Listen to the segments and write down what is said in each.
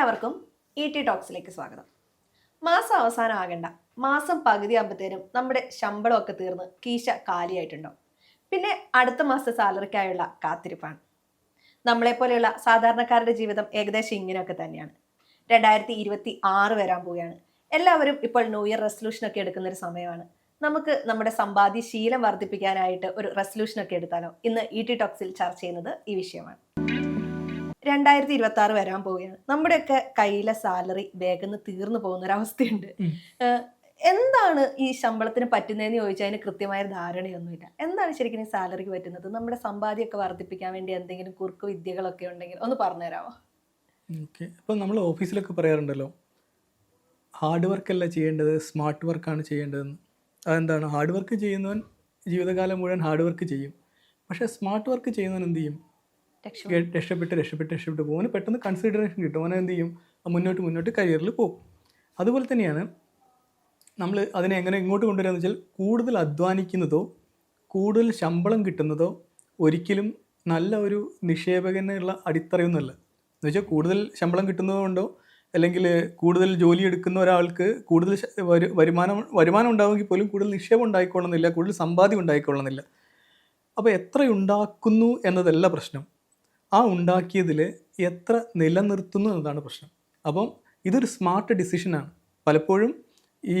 എല്ലാവർക്കും E T ടോക്സിലേക്ക് സ്വാഗതം. മാസം അവസാനം ആകണ്ട മാസം പകുതി ആകുമ്പോഴത്തേനും നമ്മുടെ ശമ്പളമൊക്കെ തീർന്ന് കീശ കാലിയായിട്ടുണ്ടോ പിന്നെ അടുത്ത മാസത്തെ സാലറിക്കായുള്ള കാത്തിരിപ്പാണ്. നമ്മളെപ്പോലെയുള്ള സാധാരണക്കാരുടെ ജീവിതം ഏകദേശം ഇങ്ങനെയൊക്കെ തന്നെയാണ്. രണ്ടായിരത്തി ഇരുപത്തി ആറ് വരാൻ പോവുകയാണ്. എല്ലാവരും ഇപ്പോൾ ന്യൂ ഇയർ റെസൊല്യൂഷനൊക്കെ എടുക്കുന്ന ഒരു സമയമാണ്. നമുക്ക് നമ്മുടെ സമ്പാദ്യ ശീലം വർദ്ധിപ്പിക്കാനായിട്ട് ഒരു റെസൊല്യൂഷനൊക്കെ എടുത്താലോ? ഇന്ന് ഇ ടി ടോക്സിൽ ചർച്ച ചെയ്യുന്നത് ഈ വിഷയമാണ്. രണ്ടായിരത്തി ഇരുപത്തി ആറ് വരാൻ പോവുകയാണ്. നമ്മുടെയൊക്കെ കയ്യിലെ സാലറി വേഗം തീർന്നു പോകുന്ന ഒരവസ്ഥയുണ്ട് എന്താണ് ഈ ശമ്പളത്തിന് പറ്റുന്നതെന്ന് ചോദിച്ചാൽ അതിന് കൃത്യമായ ധാരണയൊന്നുമില്ല. എന്താണ് ശരിക്കും ഈ സാലറിക്ക് പറ്റുന്നത്? നമ്മുടെ സമ്പാദ്യമൊക്കെ വർദ്ധിപ്പിക്കാൻ വേണ്ടി എന്തെങ്കിലും കുറുക്ക് വിദ്യകളൊക്കെ ഉണ്ടെങ്കിൽ ഒന്ന് പറഞ്ഞുതരാമോ? ഓക്കെ. അപ്പോൾ നമ്മൾ ഓഫീസിലൊക്കെ പറയാറുണ്ടല്ലോ ഹാർഡ് വർക്കല്ല ചെയ്യേണ്ടത് സ്മാർട്ട് വർക്കാണ് ചെയ്യേണ്ടതെന്ന്. അതെന്താണ്? ഹാർഡ് വർക്ക് ചെയ്യുന്നവൻ ജീവിതകാലം മുഴുവൻ ഹാർഡ് വർക്ക് ചെയ്യും. പക്ഷേ സ്മാർട്ട് വർക്ക് ചെയ്യുന്നവൻ എന്ത് ചെയ്യും? രക്ഷപ്പെട്ട്. രക്ഷപ്പെട്ട് രക്ഷപ്പെട്ട് പോകും അവന് പെട്ടെന്ന് കൺസിഡറേഷൻ കിട്ടും. അവനെ എന്ത് ചെയ്യും? മുന്നോട്ട് മുന്നോട്ട് കരിയറിൽ പോകും. അതുപോലെ തന്നെയാണ് നമ്മൾ അതിനെ എങ്ങനെ ഇങ്ങോട്ട് കൊണ്ടുവരാന്ന് വെച്ചാൽ കൂടുതൽ അധ്വാനിക്കുന്നതോ കൂടുതൽ ശമ്പളം കിട്ടുന്നതോ ഒരിക്കലും നല്ല ഒരു നിക്ഷേപകനുള്ള അടിത്തറയൊന്നുമല്ല. എന്ന് വെച്ചാൽ കൂടുതൽ ശമ്പളം കിട്ടുന്നതുകൊണ്ടോ അല്ലെങ്കിൽ കൂടുതൽ ജോലി എടുക്കുന്ന ഒരാൾക്ക് കൂടുതൽ വരുമാനം വരുമാനം ഉണ്ടാവുമെങ്കിൽ പോലും കൂടുതൽ നിക്ഷേപം ഉണ്ടായിക്കൊള്ളുന്നില്ല കൂടുതൽ സമ്പാദ്യം ഉണ്ടായിക്കൊള്ളുന്നില്ല അപ്പോൾ എത്ര ഉണ്ടാക്കുന്നു എന്നതല്ല പ്രശ്നം. ആ ഉണ്ടാക്കിയതിൽ എത്ര നിലനിർത്തുന്നു എന്നതാണ് പ്രശ്നം. അപ്പം ഇതൊരു സ്മാർട്ട് ഡിസിഷനാണ് പലപ്പോഴും ഈ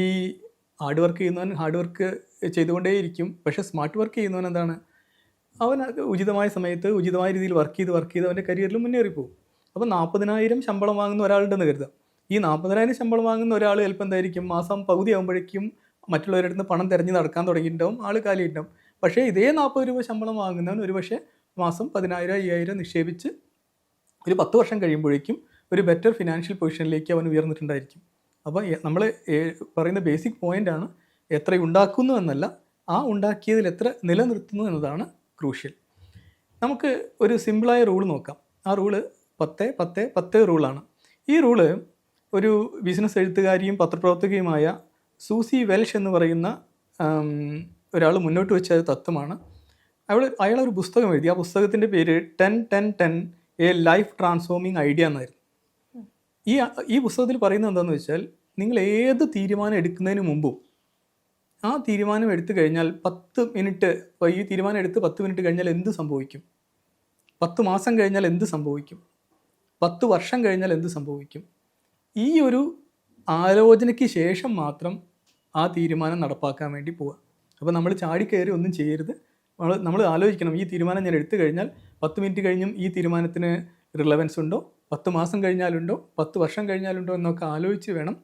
ഹാർഡ് വർക്ക് ചെയ്യുന്നവൻ ഹാർഡ് വർക്ക് ചെയ്തുകൊണ്ടേയിരിക്കും. പക്ഷേ സ്മാർട്ട് വർക്ക് ചെയ്യുന്നവൻ എന്താണ്? അവൻ ഉചിതമായ സമയത്ത് ഉചിതമായ രീതിയിൽ വർക്ക് ചെയ്ത് വർക്ക് ചെയ്ത് അവന്റെ കരിയറിൽ മുന്നേറിപ്പോകും. അപ്പോൾ നാൽപ്പതിനായിരം ശമ്പളം വാങ്ങുന്ന ഒരാളുണ്ടെന്ന് കരുതാം. ഈ നാൽപ്പതിനായിരം ശമ്പളം വാങ്ങുന്ന ഒരാൾ ചിലപ്പോൾ എന്തായിരിക്കും? മാസം പകുതി ആകുമ്പോഴേക്കും മറ്റുള്ളവരുടെ അടുത്ത് പണം തിരഞ്ഞ് നടക്കാൻ തുടങ്ങിയിട്ടുണ്ടാവും. ആൾ കാലിയിട്ടുണ്ടാവും പക്ഷേ ഇതേ നാൽപ്പത് രൂപ ശമ്പളം വാങ്ങുന്നവൻ ഒരു പക്ഷേ മാസം പതിനായിരം അയ്യായിരം നിക്ഷേപിച്ച് ഒരു പത്ത് വർഷം കഴിയുമ്പോഴേക്കും ഒരു ബെറ്റർ ഫിനാൻഷ്യൽ പൊസിഷനിലേക്ക് അവൻ ഉയർന്നിട്ടുണ്ടായിരിക്കും. അപ്പോൾ നമ്മൾ പറയുന്ന ബേസിക് പോയിന്റാണ് എത്ര ഉണ്ടാക്കുന്നു എന്നല്ല ആ ഉണ്ടാക്കിയതിൽ എത്ര നിലനിർത്തുന്നു എന്നതാണ് ക്രൂഷ്യൽ നമുക്ക് ഒരു സിമ്പിളായ റൂൾ നോക്കാം. ആ റൂൾ പത്ത് പത്ത് പത്ത് റൂളാണ് ഈ റൂൾ ഒരു ബിസിനസ് എഴുത്തുകാരിയും പത്രപ്രവർത്തകയുമായ സൂസി വെൽഷ് എന്ന് പറയുന്ന ഒരാൾ മുന്നോട്ട് വെച്ച തത്വമാണ്. അവൾ അയാൾ ഒരു പുസ്തകം എഴുതി. ആ പുസ്തകത്തിന്റെ പേര് ten ten ten a life transforming idea എന്നായിരുന്നു. ഈ ഈ പുസ്തകത്തിൽ പറയുന്നത് എന്താണെന്ന് വെച്ചാൽ നിങ്ങൾ ഏത് തീരുമാനം എടുക്കുന്നതിന് മുമ്പും ആ തീരുമാനം എടുത്തു കഴിഞ്ഞാൽ പത്ത് മിനിറ്റ് ഈ തീരുമാനം എടുത്ത് പത്ത് മിനിറ്റ് കഴിഞ്ഞാൽ എന്ത് സംഭവിക്കും? പത്ത് മാസം കഴിഞ്ഞാൽ എന്ത് സംഭവിക്കും? പത്ത് വർഷം കഴിഞ്ഞാൽ എന്ത് സംഭവിക്കും? ഈ ഒരു ആലോചനയ്ക്ക് ശേഷം മാത്രം ആ തീരുമാനം നടപ്പാക്കാൻ വേണ്ടി പോവുക. അപ്പോൾ നമ്മൾ ചാടിക്കയറി ഒന്നും ചെയ്യരുത്. നമ്മൾ ആലോചിക്കണം. ഈ തീരുമാനം ഞാൻ എടുത്തു കഴിഞ്ഞാൽ പത്ത് മിനിറ്റ് കഴിഞ്ഞും ഈ തീരുമാനത്തിന് റിലവൻസ് ഉണ്ടോ? പത്ത് മാസം കഴിഞ്ഞാലുണ്ടോ? പത്ത് വർഷം കഴിഞ്ഞാലുണ്ടോ എന്നൊക്കെ ആലോചിച്ച് വേണം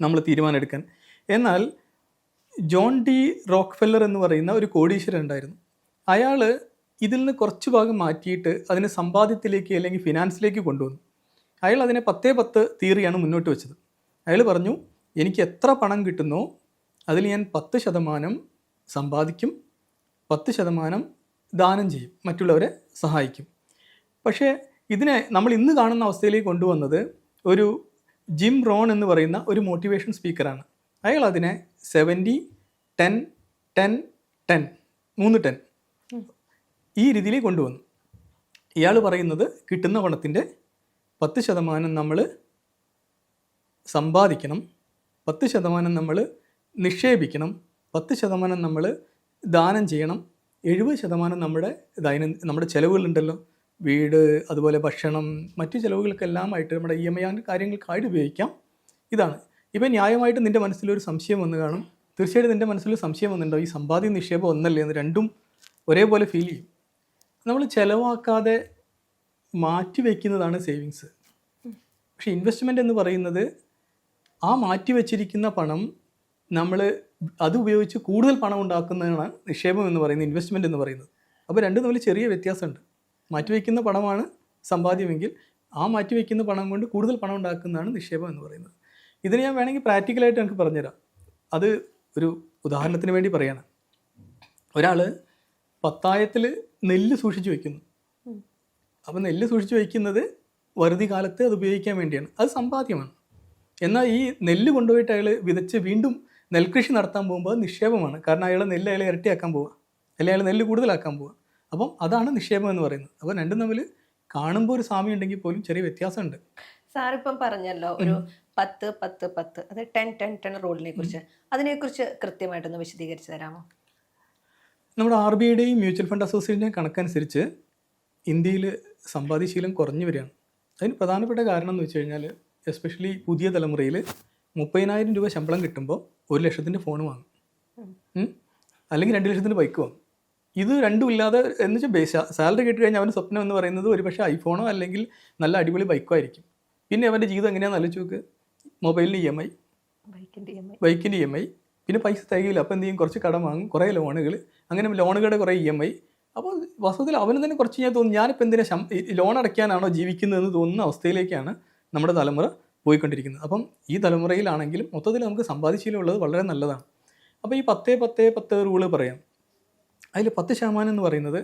നമ്മൾ തീരുമാനം എടുക്കാൻ. എന്നാൽ ജോൺ ഡി റോക്ക്ഫെല്ലർ എന്ന് പറയുന്ന ഒരു കോടീശ്വരൻ ഉണ്ടായിരുന്നു. അയാൾ ഇതിൽ നിന്ന് കുറച്ച് ഭാഗം മാറ്റിയിട്ട് അതിനെ സമ്പാദ്യത്തിലേക്ക് അല്ലെങ്കിൽ ഫിനാൻസിലേക്ക് കൊണ്ടുവന്നു. അയാൾ അതിനെ പത്തേ പത്ത് തിയറിയാണ് മുന്നോട്ട് വെച്ചത്. അയാൾ പറഞ്ഞു എനിക്ക് എത്ര പണം കിട്ടുന്നോ അതിൽ ഞാൻ പത്ത് ശതമാനം സമ്പാദിക്കും പത്ത് ശതമാനം ദാനം ചെയ്യും മറ്റുള്ളവരെ സഹായിക്കും. പക്ഷേ ഇതിനെ നമ്മൾ ഇന്ന് കാണുന്ന അവസ്ഥയിലേക്ക് കൊണ്ടുവന്നത് ഒരു ജിം റോൺ എന്ന് പറയുന്ന ഒരു മോട്ടിവേഷൻ സ്പീക്കറാണ്. അയാൾ അതിനെ സെവന്റി ടെൻ ടെൻ ടെൻ മൂന്ന് ടെൻ ഈ രീതിയിലേക്ക് കൊണ്ടുവന്നു. ഇയാൾ പറയുന്നത് കിട്ടുന്ന പണത്തിന്റെ പത്ത് ശതമാനം നമ്മൾ സമ്പാദിക്കണം പത്ത് ശതമാനം നമ്മൾ നിക്ഷേപിക്കണം പത്ത് ശതമാനം നമ്മൾ ദാനം ചെയ്യണം. എഴുപത് ശതമാനം നമ്മുടെ ദൈനം നമ്മുടെ ചിലവുകളുണ്ടല്ലോ. വീട് അതുപോലെ ഭക്ഷണം മറ്റു ചിലവുകൾക്കെല്ലാം ആയിട്ട് നമ്മുടെ ഇ എം ഐ കാര്യങ്ങൾക്കായിട്ട് ഉപയോഗിക്കാം. ഇതാണ്. ഇപ്പം ന്യായമായിട്ട് നിന്റെ മനസ്സിലൊരു സംശയം വന്നു കാണും. തീർച്ചയായിട്ടും നിന്റെ മനസ്സിലൊരു സംശയം വന്നിട്ടുണ്ടോ ഈ സമ്പാദ്യ നിക്ഷേപം ഒന്നല്ലേ എന്ന് രണ്ടും ഒരേപോലെ ഫീൽ ചെയ്യും. നമ്മൾ ചിലവാക്കാതെ മാറ്റി വയ്ക്കുന്നതാണ് സേവിങ്സ്. പക്ഷേ ഇൻവെസ്റ്റ്മെന്റ് എന്ന് പറയുന്നത് ആ മാറ്റി വച്ചിരിക്കുന്ന പണം നമ്മൾ അത് ഉപയോഗിച്ച് കൂടുതൽ പണം ഉണ്ടാക്കുന്നതാണ് നിക്ഷേപം എന്ന് പറയുന്നത് ഇൻവെസ്റ്റ്മെന്റ് എന്ന് പറയുന്നത്. അപ്പോൾ രണ്ടും തമ്മിൽ ചെറിയ വ്യത്യാസമുണ്ട്. മാറ്റിവെക്കുന്ന പണമാണ് സമ്പാദ്യമെങ്കിൽ ആ മാറ്റിവെക്കുന്ന പണം കൊണ്ട് കൂടുതൽ പണം ഉണ്ടാക്കുന്നതാണ് നിക്ഷേപം എന്ന് പറയുന്നത്. ഇതിന് ഞാൻ വേണമെങ്കിൽ പ്രാക്ടിക്കലായിട്ട് എനിക്ക് പറഞ്ഞുതരാം. അത് ഒരു ഉദാഹരണത്തിന് വേണ്ടി പറയാണ്. ഒരാൾ പത്തായത്തിൽ നെല്ല് സൂക്ഷിച്ചു വയ്ക്കുന്നു. അപ്പോൾ നെല്ല് സൂക്ഷിച്ചു വയ്ക്കുന്നത് വറുതി കാലത്ത് അത് ഉപയോഗിക്കാൻ വേണ്ടിയാണ്. അത് സമ്പാദ്യമാണ്. എന്നാൽ ഈ നെല്ല് കൊണ്ടുപോയിട്ട് അയാൾ വിതച്ച് വീണ്ടും നെൽകൃഷി നടത്താൻ പോകുമ്പോൾ അത് നിക്ഷേപമാണ്. കാരണം അയാൾ നെല്ല് അയാൾ ഇരട്ടിയാക്കാൻ പോവുക അല്ലെങ്കിൽ അയാൾ നെല്ല് കൂടുതലാക്കാൻ പോവുക അപ്പം അതാണ് നിക്ഷേപം എന്ന് പറയുന്നത്. അപ്പോൾ രണ്ടും തമ്മിൽ കാണുമ്പോൾ ഒരു സാമ്യം ഉണ്ടെങ്കിൽ പോലും ചെറിയ വ്യത്യാസമുണ്ട്. സാറിപ്പം പറഞ്ഞല്ലോ ഒരു പത്ത് പത്ത് പത്ത് അത് ടെൻ ടെൻ ടെൻ റൂളിനെ കുറിച്ച് അതിനെക്കുറിച്ച് കൃത്യമായിട്ടൊന്ന് വിശദീകരിച്ചു തരാമോ? നമ്മുടെ ആർ ബി ഐയുടെയും മ്യൂച്വൽ ഫണ്ട് അസോസിയേഷന്റെയും കണക്കനുസരിച്ച് ഇന്ത്യയിൽ സമ്പാദ്യശീലം കുറഞ്ഞു വരികയാണ്. അതിന് പ്രധാനപ്പെട്ട കാരണം എന്ന് വെച്ച് കഴിഞ്ഞാൽ എസ്പെഷ്യലി പുതിയ തലമുറയിൽ മുപ്പതിനായിരം രൂപ ശമ്പളം കിട്ടുമ്പോൾ ഒരു ലക്ഷത്തിന്റെ ഫോൺ വാങ്ങും. അല്ലെങ്കിൽ രണ്ട് ലക്ഷത്തിന്റെ ബൈക്ക് വാങ്ങും. ഇത് രണ്ടും ഇല്ലാതെ എന്ന് വെച്ചാൽ സാലറി കിട്ടി കഴിഞ്ഞാൽ അവന്റെ സ്വപ്നം എന്ന് പറയുന്നത് ഒരു പക്ഷേ ഐഫോണോ അല്ലെങ്കിൽ നല്ല അടിപൊളി ബൈക്കോ ആയിരിക്കും. പിന്നെ അവന്റെ ജീവിതം എങ്ങനെയാണെന്ന് ആലോചിച്ച് നോക്ക്. മൊബൈലിന്റെ ഇ എം ഐ. ബൈക്കിന്റെ ഇ എം ഐ. പിന്നെ പൈസ തികയില്ല. അപ്പോൾ എന്ത് ചെയ്യും? കുറച്ച് കടം വാങ്ങും. കുറേ ലോണുകൾ. അങ്ങനെ ലോണുകളുടെ കുറേ ഇ എം ഐ. അപ്പോൾ വാസ്തവത്തിൽ അവന് തന്നെ കുറച്ച് ഞാൻ തോന്നുന്നു ഞാനിപ്പോൾ എന്തിനാ ശം ലോൺ അടയ്ക്കാനാണോ ജീവിക്കുന്നതെന്ന് തോന്നുന്ന അവസ്ഥയിലേക്കാണ് നമ്മുടെ തലമുറ പോയിക്കൊണ്ടിരിക്കുന്നത്. അപ്പം ഈ തലമുറയിലാണെങ്കിലും മൊത്തത്തിൽ നമുക്ക് സമ്പാദിശീലം വളരെ നല്ലതാണ്. അപ്പോൾ ഈ പത്തേ പത്തേ പത്ത് റൂൾ പറയാം. അതിൽ പത്ത് ശതമാനം എന്ന് പറയുന്നത്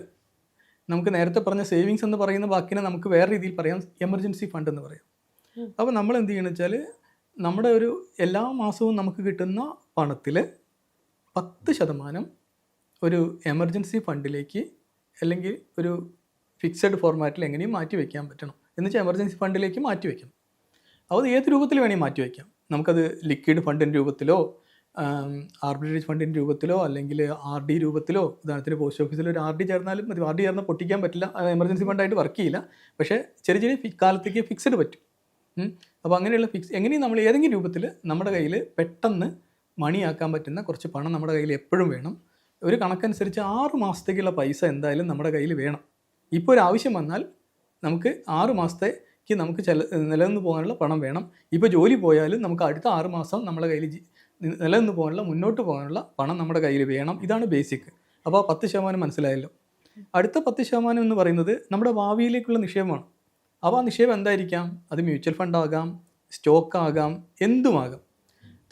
നമുക്ക് നേരത്തെ പറഞ്ഞ സേവിങ്സ് എന്ന് പറയുന്ന ബാക്കിനെ നമുക്ക് വേറെ രീതിയിൽ പറയാം. എമർജൻസി ഫണ്ട് എന്ന് പറയാം. അപ്പോൾ നമ്മൾ എന്ത് ചെയ്യണം വെച്ചാൽ നമ്മുടെ ഒരു എല്ലാ മാസവും നമുക്ക് കിട്ടുന്ന പണത്തിൽ പത്ത് ശതമാനം ഒരു എമർജൻസി ഫണ്ടിലേക്ക് അല്ലെങ്കിൽ ഒരു ഫിക്സഡ് ഫോർമാറ്റിൽ എങ്ങനെയും മാറ്റി വയ്ക്കാൻ പറ്റണം. എന്ന് വെച്ചാൽ എമർജൻസി ഫണ്ടിലേക്ക് മാറ്റി വയ്ക്കണം അത് ഏത് രൂപത്തിൽ വേണമെങ്കിൽ മാറ്റി വയ്ക്കാം. നമുക്കത് ലിക്വിഡ് ഫണ്ടിന്റെ രൂപത്തിലോ ആർബിട്രേജ് ഫണ്ടിന്റെ രൂപത്തിലോ അല്ലെങ്കിൽ ആർ ഡി രൂപത്തിലോ ഉദാഹരണത്തിന് പോസ്റ്റ് ഓഫീസിൽ ഒരു ആർ ഡി ചേർന്നാലും മതി. ആർ ഡി ചേർന്നാൽ പൊട്ടിക്കാൻ പറ്റില്ല. എമർജൻസി ഫണ്ടായിട്ട് വർക്ക് ചെയ്യില്ല. പക്ഷേ ചെറിയ ചെറിയ കാലത്തേക്ക് ഫിക്സഡ് പറ്റും. അപ്പോൾ അങ്ങനെയുള്ള ഫിക്സ് എങ്ങനെയും നമ്മൾ ഏതെങ്കിലും രൂപത്തിൽ നമ്മുടെ കയ്യിൽ പെട്ടെന്ന് മണിയാക്കാൻ പറ്റുന്ന കുറച്ച് പണം നമ്മുടെ കയ്യിൽ എപ്പോഴും വേണം. ഒരു കണക്കനുസരിച്ച് ആറ് മാസത്തേക്കുള്ള പൈസ എന്തായാലും നമ്മുടെ കയ്യിൽ വേണം. ഇപ്പോൾ ഒരു ആവശ്യം വന്നാൽ നമുക്ക് ആറ് മാസത്തേക്ക് നമുക്ക് ചില നിലനിന്ന് പോകാനുള്ള പണം വേണം. ഇപ്പോൾ ജോലി പോയാലും നമുക്ക് അടുത്ത ആറ് മാസം നമ്മുടെ കയ്യിൽ നിലനിന്ന് പോകാനുള്ള മുന്നോട്ട് പോകാനുള്ള പണം നമ്മുടെ കയ്യിൽ വേണം. ഇതാണ് ബേസിക് അപ്പോൾ ആ പത്ത് ശതമാനം മനസ്സിലായല്ലോ. അടുത്ത പത്ത് ശതമാനം എന്ന് പറയുന്നത് നമ്മുടെ ഭാവിയിലേക്കുള്ള നിക്ഷേപമാണ്. അപ്പോൾ ആ നിക്ഷേപം എന്തായിരിക്കാം? അത് മ്യൂച്വൽ ഫണ്ട് ആകാം സ്റ്റോക്ക് ആകാം എന്തുമാകാം?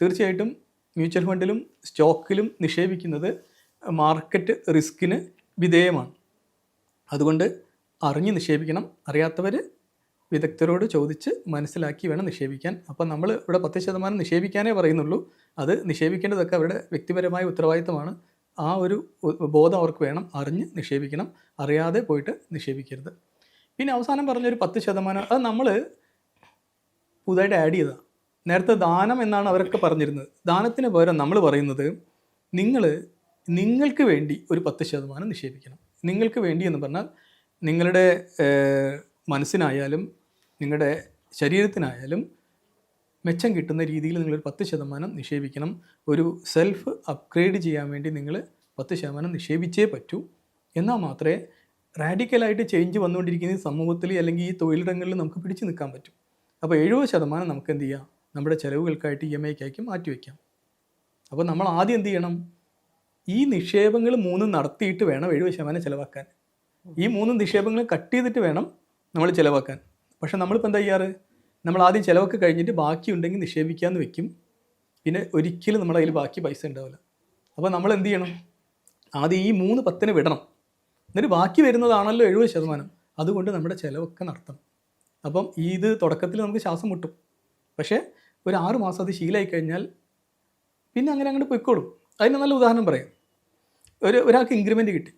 തീർച്ചയായിട്ടും മ്യൂച്വൽ ഫണ്ടിലും സ്റ്റോക്കിലും നിക്ഷേപിക്കുന്നത് മാർക്കറ്റ് റിസ്കിന് വിധേയമാണ്. അതുകൊണ്ട് അറിഞ്ഞ് നിക്ഷേപിക്കണം. അറിയാത്തവർ വിദഗ്ധരോട് ചോദിച്ച് മനസ്സിലാക്കി വേണം നിക്ഷേപിക്കാൻ. അപ്പം നമ്മൾ ഇവിടെ പത്ത് ശതമാനം നിക്ഷേപിക്കാനേ പറയുന്നുള്ളൂ. അത് നിക്ഷേപിക്കേണ്ടതൊക്കെ അവരുടെ വ്യക്തിപരമായ ഉത്തരവാദിത്തമാണ്. ആ ഒരു ബോധം അവർക്ക് വേണം. അറിഞ്ഞ് നിക്ഷേപിക്കണം. അറിയാതെ പോയിട്ട് നിക്ഷേപിക്കരുത്. പിന്നെ അവസാനം പറഞ്ഞൊരു പത്ത് ശതമാനം. അത് നമ്മൾ പുതുതായിട്ട് ആഡ് ചെയ്തതാണ് നേരത്തെ ദാനം എന്നാണ് അവരൊക്കെ പറഞ്ഞിരുന്നത്. ദാനത്തിന് പകരം നമ്മൾ പറയുന്നത് നിങ്ങൾ നിങ്ങൾക്ക് വേണ്ടി ഒരു പത്ത് ശതമാനം നിക്ഷേപിക്കണം. നിങ്ങൾക്ക് വേണ്ടി എന്ന് പറഞ്ഞാൽ നിങ്ങളുടെ മനസ്സിനായാലും നിങ്ങളുടെ ശരീരത്തിനായാലും മെച്ചം കിട്ടുന്ന രീതിയിൽ നിങ്ങളൊരു പത്ത് ശതമാനം നിക്ഷേപിക്കണം. ഒരു സെൽഫ് അപ്ഗ്രേഡ് ചെയ്യാൻ വേണ്ടി നിങ്ങൾ പത്ത് ശതമാനം നിക്ഷേപിച്ചേ പറ്റൂ. എന്നാൽ മാത്രമേ റാഡിക്കലായിട്ട് ചേഞ്ച് വന്നുകൊണ്ടിരിക്കുന്ന ഈ സമൂഹത്തിൽ അല്ലെങ്കിൽ ഈ തൊഴിലിടങ്ങളിൽ നമുക്ക് പിടിച്ചു നിൽക്കാൻ പറ്റും. അപ്പോൾ എഴുപത് ശതമാനം നമുക്ക് എന്ത് ചെയ്യാം? നമ്മുടെ ചിലവുകൾക്കായിട്ട് ഇ എം ഐക്കായിട്ട് മാറ്റി വയ്ക്കാം. അപ്പോൾ നമ്മൾ ആദ്യം എന്ത് ചെയ്യണം? ഈ നിക്ഷേപങ്ങൾ മൂന്നും നടത്തിയിട്ട് വേണം എഴുപത് ശതമാനം ചിലവാക്കാൻ. ഈ മൂന്ന് നിക്ഷേപങ്ങൾ കട്ട് ചെയ്തിട്ട് വേണം നമ്മൾ ചിലവാക്കാൻ. പക്ഷെ നമ്മളിപ്പോൾ എന്താ ചെയ്യാറ്? നമ്മൾ ആദ്യം ചിലവൊക്കെ കഴിഞ്ഞിട്ട് ബാക്കി ഉണ്ടെങ്കിൽ നിക്ഷേപിക്കാമെന്ന് വെക്കും. പിന്നെ ഒരിക്കലും നമ്മുടെ കയ്യിൽ ബാക്കി പൈസ ഉണ്ടാവില്ല. അപ്പോൾ നമ്മൾ എന്ത് ചെയ്യണം? ആദ്യം ഈ മൂന്ന് പത്തിന് വിടണം. എന്നിട്ട് ബാക്കി വരുന്നതാണല്ലോ എഴുപത് ശതമാനം. അതുകൊണ്ട് നമ്മുടെ ചിലവൊക്കെ നടത്തണം. അപ്പം ഇത് തുടക്കത്തിൽ നമുക്ക് ശ്വാസം മുട്ടും. പക്ഷേ ഒരു ആറ് മാസം അത് ശീലമായി കഴിഞ്ഞാൽ പിന്നെ അങ്ങനെ അങ്ങോട്ട് പൊയ്ക്കോളും. അതിന് നല്ല ഉദാഹരണം പറയാം. ഒരു ഒരാൾക്ക് ഇൻക്രിമെന്റ് കിട്ടി.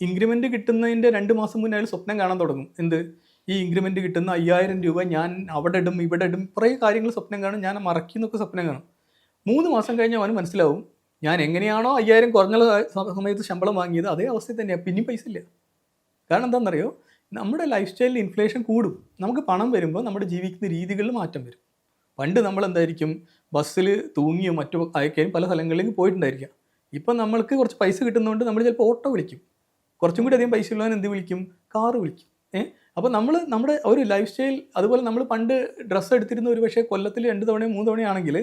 ഇൻക്രിമെന്റ് കിട്ടുന്നതിന്റെ രണ്ട് മാസം മുന്നേ അയാൾ സ്വപ്നം കാണാൻ തുടങ്ങും. എന്ത്? ഈ ഇൻക്രിമെന്റ് കിട്ടുന്ന അയ്യായിരം രൂപ ഞാൻ അവിടെ ഇടും ഇവിടെ ഇടും കുറേ കാര്യങ്ങൾ സ്വപ്നം കാണും ഞാൻ മറക്കി എന്നൊക്കെ സ്വപ്നം കാണും. മൂന്ന് മാസം കഴിഞ്ഞ് അവന് മനസ്സിലാവും ഞാൻ എങ്ങനെയാണോ അയ്യായിരം കുറഞ്ഞ സമയത്ത് ശമ്പളം വാങ്ങിയത് അതേ അവസ്ഥയിൽ തന്നെയാണ് പിന്നെയും പൈസ ഇല്ല. കാരണം എന്താണെന്നറിയോ നമ്മുടെ ലൈഫ് സ്റ്റൈലിൽ ഇൻഫ്ലേഷൻ കൂടും. നമുക്ക് പണം വരുമ്പോൾ നമ്മുടെ ജീവിക്കുന്ന രീതികളിൽ മാറ്റം വരും. പണ്ട് നമ്മൾ എന്തായിരിക്കും? ബസ്സിൽ തൂങ്ങിയോ മറ്റോ അയക്കാനും പല സ്ഥലങ്ങളിലേക്ക് പോയിട്ടുണ്ടായിരിക്കാം. ഇപ്പം നമ്മൾക്ക് കുറച്ച് പൈസ കിട്ടുന്നതുകൊണ്ട് നമ്മൾ ചിലപ്പോൾ ഓട്ടോ വിളിക്കും. കുറച്ചും കൂടി അധികം പൈസ ഉള്ളവൻ എന്ത് വിളിക്കും? കാറ് വിളിക്കും. ഏഹ് അപ്പോൾ നമ്മൾ നമ്മുടെ ഒരു ലൈഫ് സ്റ്റൈൽ അതുപോലെ നമ്മൾ പണ്ട് ഡ്രസ്സ് എടുത്തിരുന്ന ഒരു പക്ഷേ കൊല്ലത്തിൽ രണ്ട് തവണയോ മൂന്ന് തവണയാണെങ്കിൽ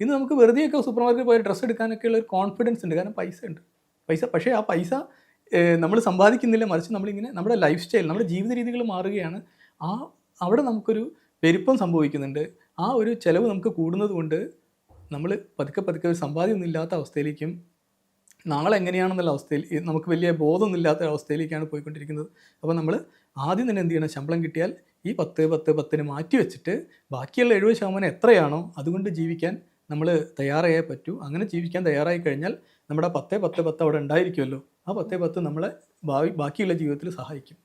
ഇന്ന് നമുക്ക് വെറുതെയൊക്കെ സൂപ്പർ മാർക്കറ്റിൽ പോയി ഡ്രസ്സ് എടുക്കാനൊക്കെ ഉള്ള ഒരു കോൺഫിഡൻസ് ഉണ്ട്. കാരണം പൈസ ഉണ്ട്. പൈസ പക്ഷേ ആ പൈസ നമ്മൾ സമ്പാദിക്കുന്നില്ല. മറിച്ച് നമ്മളിങ്ങനെ നമ്മുടെ ലൈഫ് സ്റ്റൈൽ നമ്മുടെ ജീവിത രീതികൾ മാറുകയാണ്. ആ അവിടെ നമുക്കൊരു പെരുപ്പം സംഭവിക്കുന്നുണ്ട്. ആ ഒരു ചിലവ് നമുക്ക് കൂടുന്നത് കൊണ്ട് നമ്മൾ പതുക്കെ പതുക്കെ ഒരു സമ്പാദ്യമൊന്നും ഇല്ലാത്ത അവസ്ഥയിലേക്കും നാളെ എങ്ങനെയാണെന്നുള്ള അവസ്ഥയിൽ നമുക്ക് വലിയ ബോധമൊന്നും ഇല്ലാത്ത അവസ്ഥയിലേക്കാണ് പോയിക്കൊണ്ടിരിക്കുന്നത്. അപ്പോൾ നമ്മൾ ആദ്യം തന്നെ എന്ത് ചെയ്യണം? ശമ്പളം കിട്ടിയാൽ ഈ പത്ത് പത്ത് പത്തിന് മാറ്റി വെച്ചിട്ട് ബാക്കിയുള്ള എഴുപത് ശതമാനം എത്രയാണോ അതുകൊണ്ട് ജീവിക്കാൻ നമ്മൾ തയ്യാറായേ പറ്റൂ. അങ്ങനെ ജീവിക്കാൻ തയ്യാറായി കഴിഞ്ഞാൽ നമ്മുടെ പത്തേ പത്ത് പത്ത് അവിടെ ഉണ്ടായിരിക്കുമല്ലോ. ആ പത്തേ പത്ത് നമ്മളെ ഭാവി ബാക്കിയുള്ള ജീവിതത്തിൽ സഹായിക്കും.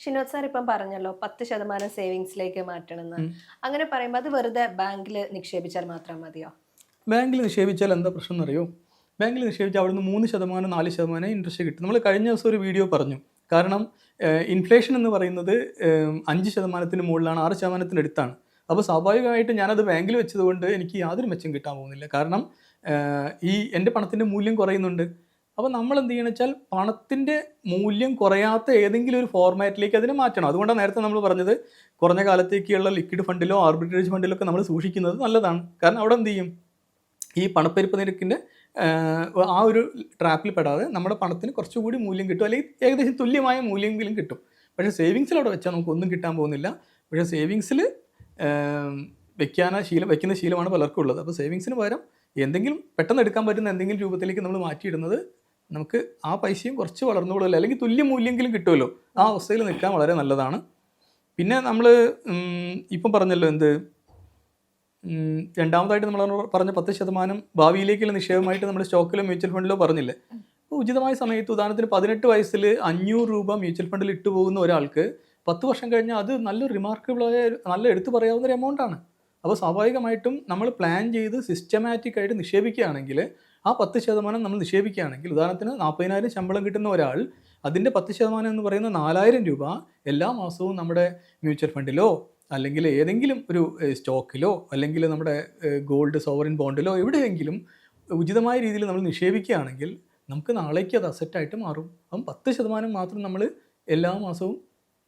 ഷിനോദ് സാർ ഇപ്പം പറഞ്ഞല്ലോ പത്ത് ശതമാനം സേവിങ്സിലേക്ക് മാറ്റണമെന്ന് അങ്ങനെ പറയുമ്പോൾ അത് വെറുതെ ബാങ്കിൽ നിക്ഷേപിച്ചാൽ മാത്രം മതിയോ? ബാങ്കിൽ നിക്ഷേപിച്ചാൽ എന്താ പ്രശ്നം എന്നറിയോ? ബാങ്കിൽ നിക്ഷേപിച്ചാൽ അവിടുന്ന് മൂന്ന് ശതമാനം നാല് ശതമാനം ഇൻട്രസ്റ്റ് കിട്ടും. നമ്മൾ കഴിഞ്ഞ ദിവസം ഒരു വീഡിയോ പറഞ്ഞു. കാരണം ഇൻഫ്ലേഷൻ എന്ന് പറയുന്നത് അഞ്ച് ശതമാനത്തിന് മുകളിലാണ് ആറ് ശതമാനത്തിന് അടുത്താണ്. അപ്പോൾ സ്വാഭാവികമായിട്ട് ഞാനത് ബാങ്കിൽ വെച്ചതുകൊണ്ട് എനിക്ക് യാതൊരു മെച്ചം കിട്ടാൻ പോകുന്നില്ല. കാരണം ഈ എന്റെ പണത്തിന്റെ മൂല്യം കുറയുന്നുണ്ട്. അപ്പോൾ നമ്മൾ എന്ത് ചെയ്യണം വെച്ചാൽ പണത്തിന്റെ മൂല്യം കുറയാത്ത ഏതെങ്കിലും ഒരു ഫോർമാറ്റിലേക്ക് അതിനെ മാറ്റണം. അതുകൊണ്ടാണ് നേരത്തെ നമ്മൾ പറഞ്ഞത് കുറഞ്ഞ കാലത്തേക്കുള്ള ലിക്വിഡ് ഫണ്ടിലോ ആർബിട്രേജ് ഫണ്ടിലോ ഒക്കെ നമ്മൾ സൂക്ഷിക്കുന്നത് നല്ലതാണ്. കാരണം അവിടെ എന്ത് ചെയ്യും? ഈ പണപ്പെരുപ്പ് നിരക്കിന്റെ ആ ഒരു ട്രാപ്പിൽ പെടാതെ നമ്മുടെ പണത്തിന് കുറച്ചുകൂടി മൂല്യം കിട്ടും. അല്ലെങ്കിൽ ഏകദേശം തുല്യമായ മൂല്യമെങ്കിലും കിട്ടും. പക്ഷേ സേവിങ്സിൽ അവിടെ വെച്ചാൽ നമുക്ക് ഒന്നും കിട്ടാൻ പോകുന്നില്ല. പക്ഷേ സേവിങ്സിൽ വെക്കാന ശീലം വെക്കുന്ന ശീലമാണ് പലർക്കും ഉള്ളത്. അപ്പോൾ സേവിങ്സിന് പകരം എന്തെങ്കിലും പെട്ടെന്ന് എടുക്കാൻ പറ്റുന്ന എന്തെങ്കിലും രൂപത്തിലേക്ക് നമ്മൾ മാറ്റിയിടുന്നത് നമുക്ക് ആ പൈസയും കുറച്ച് വളർന്നുകൊള്ളില്ല അല്ലെങ്കിൽ തുല്യ മൂല്യമെങ്കിലും കിട്ടുമല്ലോ. ആ അവസ്ഥയിൽ നിൽക്കാൻ വളരെ നല്ലതാണ്. പിന്നെ നമ്മൾ ഇപ്പം പറഞ്ഞല്ലോ എന്ത്? രണ്ടാമതായിട്ട് നമ്മൾ പറഞ്ഞ പത്ത് ശതമാനം ഭാവിയിലേക്കുള്ള നിക്ഷേപമായിട്ട് നമ്മൾ സ്റ്റോക്കിലോ മ്യൂച്വൽ ഫണ്ടിലോ പറഞ്ഞില്ലേ? അപ്പോൾ ഉചിതമായ സമയത്ത് ഉദാഹരണത്തിന് പതിനെട്ട് വയസ്സിൽ അഞ്ഞൂറ് രൂപ മ്യൂച്വൽ ഫണ്ടിൽ ഇട്ടു പോകുന്ന ഒരാൾക്ക് പത്ത് വർഷം കഴിഞ്ഞാൽ അത് നല്ല റിമാർക്കബിളായ നല്ല എടുത്തു പറയാവുന്ന ഒരു എമൗണ്ട് ആണ്. അപ്പോൾ സ്വാഭാവികമായിട്ടും നമ്മൾ പ്ലാൻ ചെയ്ത് സിസ്റ്റമാറ്റിക് ആയിട്ട് നിക്ഷേപിക്കുകയാണെങ്കിൽ ആ പത്ത് ശതമാനം നമ്മൾ നിക്ഷേപിക്കുകയാണെങ്കിൽ ഉദാഹരണത്തിന് നാൽപ്പതിനായിരം ശമ്പളം കിട്ടുന്ന ഒരാൾ അതിന്റെ പത്ത് ശതമാനം എന്ന് പറയുന്ന നാലായിരം രൂപ എല്ലാ മാസവും നമ്മുടെ മ്യൂച്വൽ ഫണ്ടിലോ അല്ലെങ്കിൽ ഏതെങ്കിലും ഒരു സ്റ്റോക്കിലോ അല്ലെങ്കിൽ നമ്മുടെ ഗോൾഡ് സോവറിൻ ബോണ്ടിലോ എവിടെയെങ്കിലും ഉചിതമായ രീതിയിൽ നമ്മൾ നിക്ഷേപിക്കുകയാണെങ്കിൽ നമുക്ക് നാളേക്ക് അത് അസറ്റായിട്ട് മാറും. അപ്പം പത്ത് ശതമാനം മാത്രം നമ്മൾ എല്ലാ മാസവും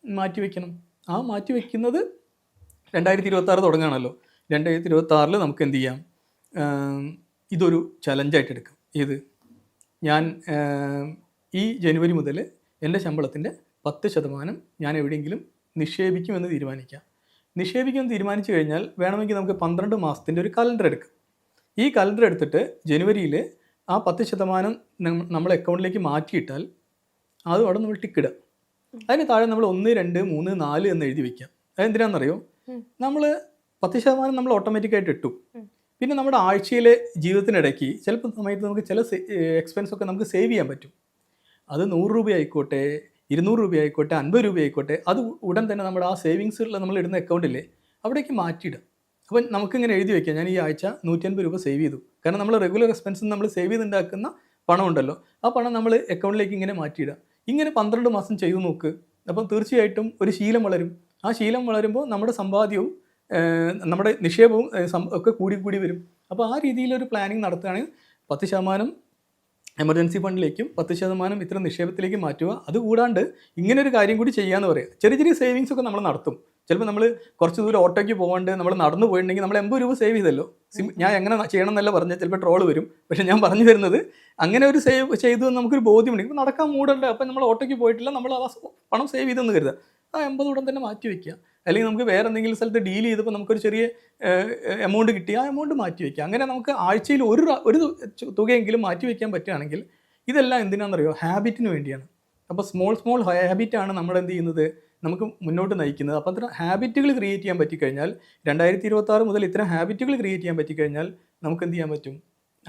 മാറ്റി വെക്കണം. ആ മാറ്റി വെക്കുന്നത് രണ്ടായിരത്തി ഇരുപത്തി ആറ് തുടങ്ങുകയാണല്ലോ. രണ്ടായിരത്തി ഇരുപത്തി ആറിൽ നമുക്ക് എന്ത് ചെയ്യാം? ഇതൊരു ചലഞ്ചായിട്ട് എടുക്കാം. ഇത് ഞാൻ ഈ ജനുവരി മുതൽ എന്റെ ശമ്പളത്തിന്റെ പത്ത് ശതമാനം ഞാൻ എവിടെയെങ്കിലും നിക്ഷേപിക്കുമെന്ന് തീരുമാനിക്കാം. നിക്ഷേപിക്കുമെന്ന് തീരുമാനിച്ചു കഴിഞ്ഞാൽ വേണമെങ്കിൽ നമുക്ക് പന്ത്രണ്ട് മാസത്തിന്റെ ഒരു കലണ്ടർ എടുക്കാം. ഈ കലണ്ടർ എടുത്തിട്ട് ജനുവരിയിൽ ആ പത്ത് ശതമാനം നമ്മൾ അക്കൗണ്ടിലേക്ക് മാറ്റിയിട്ടാൽ അത് അവിടെ നമ്മൾ ടിക്കിടുക അതിന് താഴെ നമ്മൾ ഒന്ന് രണ്ട് മൂന്ന് നാല് എന്ന് എഴുതി വെക്കാം അതെന്തിനാണെന്നറിയോ. നമ്മൾ പത്ത് ശതമാനം നമ്മൾ ഓട്ടോമാറ്റിക്കായിട്ട് ഇട്ടു. പിന്നെ നമ്മുടെ ആഴ്ചയിലെ ജീവിതത്തിനിടയ്ക്ക് ചിലപ്പോൾ സമയത്ത് നമുക്ക് ചില എക്സ്പെൻസ് ഒക്കെ നമുക്ക് സേവ് ചെയ്യാൻ പറ്റും. അത് നൂറ് രൂപ ആയിക്കോട്ടെ ഇരുന്നൂറ് രൂപ ആയിക്കോട്ടെ അൻപത് രൂപ ആയിക്കോട്ടെ അത് ഉടൻ തന്നെ നമ്മുടെ ആ സേവിങ്സിൽ നമ്മൾ ഇടുന്ന അക്കൗണ്ടില്ലേ അവിടേക്ക് മാറ്റിയിടും അപ്പം നമുക്കിങ്ങനെ എഴുതി വയ്ക്കാം ഞാൻ ഈ ആഴ്ച നൂറ്റൻപത് രൂപ സേവ് ചെയ്തു. കാരണം നമ്മൾ റെഗുലർ എക്സ്പെൻസ് നമ്മൾ സേവ് ചെയ്തുണ്ടാക്കുന്ന പണം ഉണ്ടല്ലോ ആ പണം നമ്മൾ അക്കൗണ്ടിലേക്ക് ഇങ്ങനെ മാറ്റിയിടുക. ഇങ്ങനെ പന്ത്രണ്ട് മാസം ചെയ്തു നോക്ക്. അപ്പം തീർച്ചയായിട്ടും ഒരു ശീലം വളരും. ആ ശീലം വളരുമ്പോൾ നമ്മുടെ സമ്പാദ്യവും നമ്മുടെ നിക്ഷേപവും ഒക്കെ കൂടി കൂടി വരും. അപ്പോൾ ആ രീതിയിലൊരു പ്ലാനിങ് നടത്തുകയാണെങ്കിൽ പത്ത് ശതമാനം എമർജൻസി ഫണ്ടിലേക്കും പത്ത് ശതമാനം ഇത്തരം നിക്ഷേപത്തിലേക്ക് മാറ്റുക. അതുകൂടാണ്ട് ഇങ്ങനെ ഒരു കാര്യം കൂടി ചെയ്യാന്ന് പറയാം. ചെറിയ ചെറിയ സേവിങ്സ് ഒക്കെ നമ്മൾ നടത്തും. ചിലപ്പോൾ നമ്മൾ കുറച്ച് ദൂരം ഓട്ടോയ്ക്ക് പോകാണ്ട് നമ്മൾ നടന്നു പോയിട്ടുണ്ടെങ്കിൽ നമ്മൾ എൺപത് രൂപ സേവ് ചെയ്തല്ലോ. ഞാൻ എങ്ങനെ ചെയ്യണം എന്നല്ല പറഞ്ഞാൽ ചിലപ്പോൾ ട്രോൾ വരും. പക്ഷേ ഞാൻ പറഞ്ഞു തരുന്നത് അങ്ങനെ ഒരു സേവ് ചെയ്തു എന്ന് നമുക്കൊരു ബോധ്യമുണ്ട്. ഇപ്പോൾ നടക്കാൻ മൂടണ്ട. അപ്പം നമ്മൾ ഓട്ടോയ്ക്ക് പോയിട്ടില്ല നമ്മൾ ആ പണം സേവ് ചെയ്തെന്ന് കരുതുക. ആ എൺപത് ഉടൻ തന്നെ മാറ്റി വെക്കുക. അല്ലെങ്കിൽ നമുക്ക് വേറെ എന്തെങ്കിലും സ്ഥലത്ത് ഡീൽ ചെയ്തപ്പോൾ നമുക്കൊരു ചെറിയ എമൗണ്ട് കിട്ടി. ആ എമൗണ്ട് മാറ്റി വെക്കുക അങ്ങനെ നമുക്ക് ആഴ്ചയിൽ ഒരു ഒരു തുകയെങ്കിലും മാറ്റി വെക്കാൻ പറ്റുകയാണെങ്കിൽ ഇതെല്ലാം എന്തിനാണെന്നറിയോ? ഹാബിറ്റിന് വേണ്ടിയാണ്. അപ്പോൾ സ്മോൾ സ്മോൾ ഹാബിറ്റാണ് നമ്മൾ എന്ത് ചെയ്യുന്നത്? നമുക്ക് മുന്നോട്ട് നയിക്കുന്നത്. അപ്പോൾ അത്ര ഹാബിറ്റുകൾ ക്രിയേറ്റ് ചെയ്യാൻ പറ്റിക്കഴിഞ്ഞാൽ രണ്ടായിരത്തി ഇരുപത്തി മുതൽ ഇത്തരം ഹാബിറ്റുകൾ ക്രിയേറ്റ് ചെയ്യാൻ പറ്റിക്കഴിഞ്ഞാൽ നമുക്ക് എന്ത് ചെയ്യാൻ പറ്റും?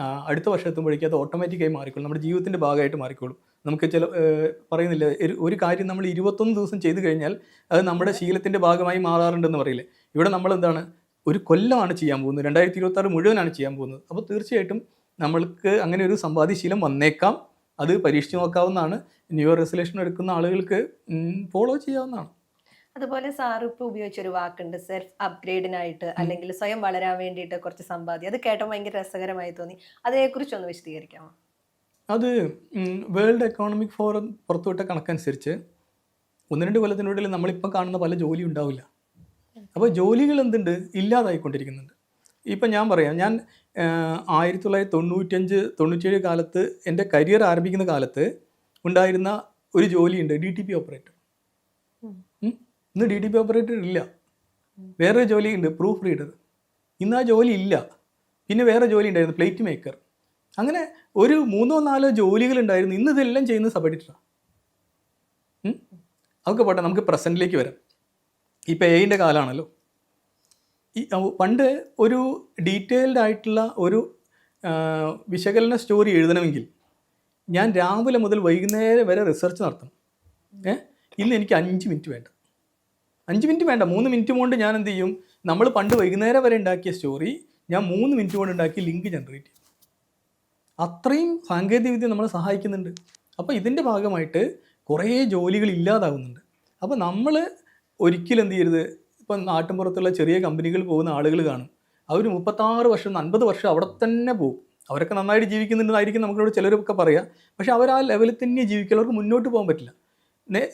അടുത്ത വർഷം എത്തുമ്പോഴേക്കും അത് ഓട്ടോമാറ്റിക്കായി മാറിക്കോളും. നമ്മുടെ ജീവിതത്തിന്റെ ഭാഗമായിട്ട് മാറിക്കോളും. നമുക്ക് ചില പറയുന്നില്ല ഒരു- കാര്യം നമ്മൾ ഇരുപത്തൊന്ന് ദിവസം ചെയ്തു കഴിഞ്ഞാൽ അത് നമ്മുടെ ശീലത്തിന്റെ ഭാഗമായി മാറാറുണ്ടെന്ന് പറയില്ലേ? ഇവിടെ നമ്മൾ എന്താണ് ഒരു കൊല്ലമാണ് ചെയ്യാൻ പോകുന്നത്. രണ്ടായിരത്തി ഇരുപത്തി മുഴുവനാണ് ചെയ്യാൻ പോകുന്നത്. അപ്പോൾ തീർച്ചയായിട്ടും നമ്മൾക്ക് അങ്ങനെ ഒരു സമ്പാദ്യശീലം വന്നേക്കാം. അത് പരീക്ഷിച്ച് നോക്കാവുന്നതാണ്. ന്യൂ ഇയർ റെസൊല്യൂഷൻ എടുക്കുന്ന ആളുകൾക്ക് ഫോളോ ചെയ്യാവുന്നതാണ്. അതുപോലെ സാർ ഇപ്പൊ ഉപയോഗിച്ച ഒരു വാക്കുണ്ട് സെൽഫ് അപ്ഗ്രേഡിനായിട്ട് അല്ലെങ്കിൽ സ്വയം വളരാൻ വേണ്ടിയിട്ട് കുറച്ച് സമ്പാദ്യം. അത് കേട്ടോ ഭയങ്കര രസകരമായി തോന്നി. അതേക്കുറിച്ച് ഒന്ന് വിശദീകരിക്കാമോ? അത് വേൾഡ് എക്കോണമിക് ഫോറം പുറത്തുവിട്ട കണക്കനുസരിച്ച് ഒന്ന് രണ്ട് കൊല്ലത്തിനുള്ളിൽ നമ്മളിപ്പോൾ കാണുന്ന പല ജോലി ഉണ്ടാവില്ല. അപ്പോൾ ജോലികൾ എന്തുണ്ട്? ഇല്ലാതായിക്കൊണ്ടിരിക്കുന്നുണ്ട്. ഇപ്പം ഞാൻ പറയാം ഞാൻ ആയിരത്തി തൊള്ളായിരത്തി തൊണ്ണൂറ്റഞ്ച് തൊണ്ണൂറ്റേഴ് കാലത്ത് എന്റെ കരിയർ ആരംഭിക്കുന്ന കാലത്ത് ഉണ്ടായിരുന്ന ഒരു ജോലിയുണ്ട് ഡി ടി പി ഓപ്പറേറ്റർ. ഇന്ന് ഡി ടി പി ഓപ്പറേറ്റർ ഇല്ല വേറൊരു ജോലിയുണ്ട് പ്രൂഫ് റീഡർ. ഇന്ന് ആ ജോലി ഇല്ല. പിന്നെ വേറെ ജോലി ഉണ്ടായിരുന്നു പ്ലേറ്റ് മേക്കർ. അങ്ങനെ ഒരു മൂന്നോ നാലോ ജോലികൾ ഉണ്ടായിരുന്നു. ഇന്ന് ഇതെല്ലാം ചെയ്യുന്ന സബ് എഡിറ്ററാണ് അതൊക്കെ പോട്ടെ നമുക്ക് പ്രസന്റിലേക്ക് വരാം. ഇപ്പം എയിന്റെ കാലമാണല്ലോ ഈ പണ്ട് ഒരു ഡീറ്റെയിൽഡ് ആയിട്ടുള്ള ഒരു വിശകലന സ്റ്റോറി എഴുതണമെങ്കിൽ ഞാൻ രാവിലെ മുതൽ വൈകുന്നേരം വരെ റിസർച്ച് നടത്തണം. ഏ? ഇന്ന് എനിക്ക് അഞ്ച് മിനിറ്റ് വേണ്ട. അഞ്ച് മിനിറ്റ് വേണ്ട മൂന്ന് മിനിറ്റ് കൊണ്ട് ഞാൻ എന്ത് ചെയ്യും? നമ്മൾ പണ്ട് വൈകുന്നേരം വരെ ഉണ്ടാക്കിയ സ്റ്റോറി ഞാൻ മൂന്ന് മിനിറ്റ് കൊണ്ട് ഉണ്ടാക്കി ലിങ്ക് ജനറേറ്റ് ചെയ്യും. അത്രയും സാങ്കേതികവിദ്യ നമ്മളെ സഹായിക്കുന്നുണ്ട്. അപ്പോൾ ഇതിന്റെ ഭാഗമായിട്ട് കുറേ ജോലികൾ ഇല്ലാതാകുന്നുണ്ട്. അപ്പോൾ നമ്മൾ ഒരിക്കലും എന്ത് ചെയ്യരുത്? ഇപ്പം നാട്ടിൻപുറത്തുള്ള ചെറിയ കമ്പനികൾ പോകുന്ന ആളുകൾ കാണും. അവർ മുപ്പത്താറ് വർഷം അൻപത് വർഷം അവിടെ തന്നെ പോകും. അവരൊക്കെ നന്നായിട്ട് ജീവിക്കുന്നുണ്ടെന്നായിരിക്കും നമുക്കിവിടെ ചിലരൊക്കെ പറയാം. പക്ഷേ അവർ ആ ലെവലിൽ തന്നെ ജീവിക്കുക അവർക്ക് മുന്നോട്ട് പോകാൻ പറ്റില്ല.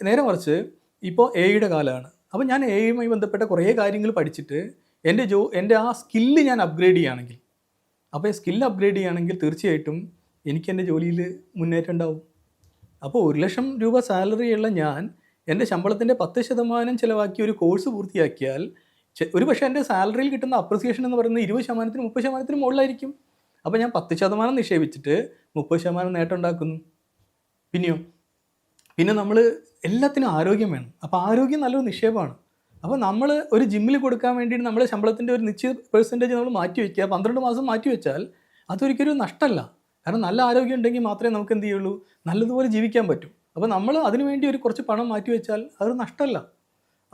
നേരെ മറിച്ച് ഇപ്പോൾ എയുടെ കാലമാണ്. അപ്പോൾ ഞാൻ എ എയുമായി ബന്ധപ്പെട്ട കുറേ കാര്യങ്ങൾ പഠിച്ചിട്ട് എന്റെ ജോ എന്റെ ആ സ്കില്ല് ഞാൻ അപ്ഗ്രേഡ് ചെയ്യുകയാണെങ്കിൽ അപ്പോൾ ഈ സ്കില്ല് അപ്ഗ്രേഡ് ചെയ്യുകയാണെങ്കിൽ തീർച്ചയായിട്ടും എനിക്ക് എന്റെ ജോലിയിൽ മുന്നേറ്റം ഉണ്ടാവും. അപ്പോൾ ഒരു ലക്ഷം രൂപ സാലറിയുള്ള ഞാൻ എന്റെ ശമ്പളത്തിന്റെ പത്ത് ശതമാനം ചിലവാക്കി ഒരു കോഴ്സ് പൂർത്തിയാക്കിയാൽ ഒരു പക്ഷേ എന്റെ സാലറിയിൽ കിട്ടുന്ന അപ്രിസിയേഷൻ എന്ന് പറയുന്നത് ഇരുപത് ശതമാനത്തിന് മുപ്പത് ശതമാനത്തിന് മുകളിലായിരിക്കും. അപ്പോൾ ഞാൻ പത്ത് ശതമാനം നിക്ഷേപിച്ചിട്ട് മുപ്പത് ശതമാനം നേട്ടം ഉണ്ടാക്കുന്നു. പിന്നെയോ? പിന്നെ നമ്മൾ എല്ലാത്തിനും ആരോഗ്യം വേണം. അപ്പോൾ ആരോഗ്യം നല്ലൊരു നിക്ഷേപമാണ്. അപ്പോൾ നമ്മൾ ഒരു ജിമ്മിൽ കൊടുക്കാൻ വേണ്ടിയിട്ട് നമ്മുടെ ശമ്പളത്തിന്റെ ഒരു നിശ്ചിത പെർസെന്റേജ് നമ്മൾ മാറ്റി വയ്ക്കുക പന്ത്രണ്ട് മാസം മാറ്റി വെച്ചാൽ അതൊരിക്കലും നഷ്ടമല്ല. കാരണം നല്ല ആരോഗ്യം ഉണ്ടെങ്കിൽ മാത്രമേ നമുക്ക് എന്ത് ചെയ്യുള്ളൂ? നല്ലതുപോലെ ജീവിക്കാൻ പറ്റൂ. അപ്പോൾ നമ്മൾ അതിനുവേണ്ടി ഒരു കുറച്ച് പണം മാറ്റി വെച്ചാൽ അതൊരു നഷ്ടമല്ല.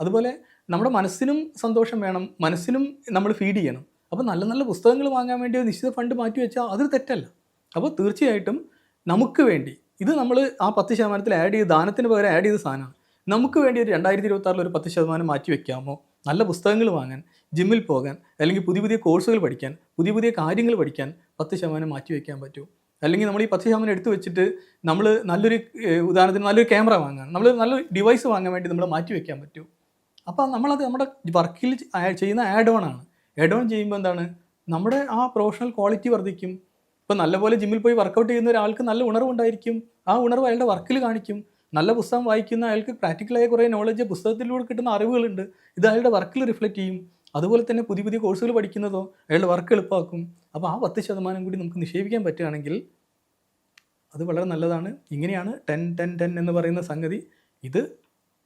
അതുപോലെ നമ്മുടെ മനസ്സിനും സന്തോഷം വേണം. മനസ്സിനും നമ്മൾ ഫീഡ് ചെയ്യണം. അപ്പോൾ നല്ല നല്ല പുസ്തകങ്ങൾ വാങ്ങാൻ വേണ്ടി ഒരു നിശ്ചിത ഫണ്ട് മാറ്റി വെച്ചാൽ അതൊരു തെറ്റല്ല. അപ്പോൾ തീർച്ചയായിട്ടും നമുക്ക് വേണ്ടി ഇത് നമ്മൾ ആ പത്ത് ശതമാനത്തിൽ ആഡ് ചെയ്ത് ദാനത്തിന് പകരം ആഡ് ചെയ്ത സാധനമാണ്. നമുക്ക് വേണ്ടി ഒരു രണ്ടായിരത്തി ഇരുപത്തി ഒരു പത്ത് ശതമാനം മാറ്റി വെക്കാമോ? നല്ല പുസ്തകങ്ങൾ വാങ്ങാൻ ജിമ്മിൽ പോകാൻ അല്ലെങ്കിൽ പുതിയ പുതിയ കോഴ്സുകൾ പഠിക്കാൻ പുതിയ പുതിയ കാര്യങ്ങൾ പഠിക്കാൻ പത്ത് ശതമാനം മാറ്റി വെക്കാൻ പറ്റുമോ അല്ലെങ്കിൽ നമ്മൾ ഈ പത്ത് ശതമാനം എടുത്തു വെച്ചിട്ട് നമ്മൾ നല്ലൊരു ഉദാഹരണത്തിന് നല്ലൊരു ക്യാമറ വാങ്ങാൻ നമ്മൾ നല്ലൊരു ഡിവൈസ് വാങ്ങാൻ വേണ്ടി നമ്മൾ മാറ്റി വെക്കാൻ പറ്റുമോ അപ്പോൾ നമ്മളത് നമ്മുടെ വർക്കിൽ ചെയ്യുന്ന ആഡ് ഓൺ ആണ്. ആഡ് ഓൺ ചെയ്യുമ്പോൾ എന്താണ്? നമ്മുടെ ആ പ്രൊഫഷണൽ ക്വാളിറ്റി വർദ്ധിക്കും. ഇപ്പം നല്ലപോലെ ജിമ്മിൽ പോയി വർക്കൗട്ട് ചെയ്യുന്ന ഒരാൾക്ക് നല്ല ഉണർവുണ്ടായിരിക്കും. ആ ഉണർവ് അയാളുടെ വർക്കിൽ കാണിക്കും. നല്ല പുസ്തകം വായിക്കുന്ന അയാൾക്ക് പ്രാക്ടിക്കലായ കുറേ നോളജ് പുസ്തകത്തിലൂടെ കിട്ടുന്ന അറിവുകളുണ്ട്. ഇത് അയാളുടെ വർക്കിൽ റിഫ്ലക്റ്റ് ചെയ്യും. അതുപോലെ തന്നെ പുതിയ പുതിയ കോഴ്സുകൾ പഠിക്കുന്നതോ അയാളുടെ വർക്ക് എളുപ്പമാക്കും. അപ്പോൾ ആ പത്ത് ശതമാനം കൂടി നമുക്ക് നിക്ഷേപിക്കാൻ പറ്റുകയാണെങ്കിൽ അത് വളരെ നല്ലതാണ്. ഇങ്ങനെയാണ് ടെൻ ടെൻ ടെൻ എന്ന് പറയുന്ന സംഗതി. ഇത്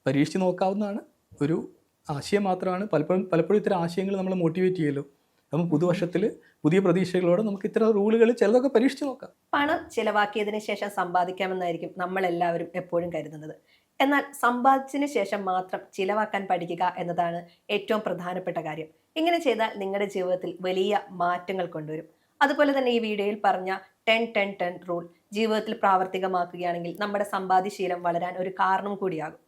പരീക്ഷിച്ച് നോക്കാവുന്നതാണ്. ഒരു ആശയം മാത്രമാണ്. പലപ്പോഴും പലപ്പോഴും ഇത്തരം ആശയങ്ങൾ നമ്മൾ മോട്ടിവേറ്റ് ചെയ്യല്ലോ അപ്പം പുതുവർഷത്തിൽ പുതിയ പ്രതീക്ഷകളോടെ നമുക്ക് ഇത്തരം റൂളുകൾ ചിലതൊക്കെ പരീക്ഷിച്ച് നോക്കാം. പണം ചിലവാക്കിയതിന് ശേഷം സമ്പാദിക്കാമെന്നായിരിക്കും നമ്മൾ എല്ലാവരും എപ്പോഴും കരുതുന്നത്. എന്നാൽ സമ്പാദിച്ചതിന് ശേഷം മാത്രം ചിലവാക്കാൻ പഠിക്കുക എന്നതാണ് ഏറ്റവും പ്രധാനപ്പെട്ട കാര്യം. ഇങ്ങനെ ചെയ്താൽ നിങ്ങളുടെ ജീവിതത്തിൽ വലിയ മാറ്റങ്ങൾ കൊണ്ടുവരും. അതുപോലെ തന്നെ ഈ വീഡിയോയിൽ പറഞ്ഞ ടെൻ ടെൻ ടെൻ റൂൾ ജീവിതത്തിൽ പ്രാവർത്തികമാക്കുകയാണെങ്കിൽ നമ്മുടെ സമ്പാദ്യശീലം വളരാൻ ഒരു കാരണം കൂടിയാകും.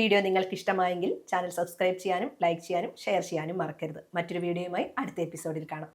വീഡിയോ നിങ്ങൾക്ക് ഇഷ്ടമായെങ്കിൽ ചാനൽ സബ്സ്ക്രൈബ് ചെയ്യാനും ലൈക്ക് ചെയ്യാനും ഷെയർ ചെയ്യാനും മറക്കരുത്. മറ്റൊരു വീഡിയോയുമായി അടുത്ത എപ്പിസോഡിൽ കാണാം.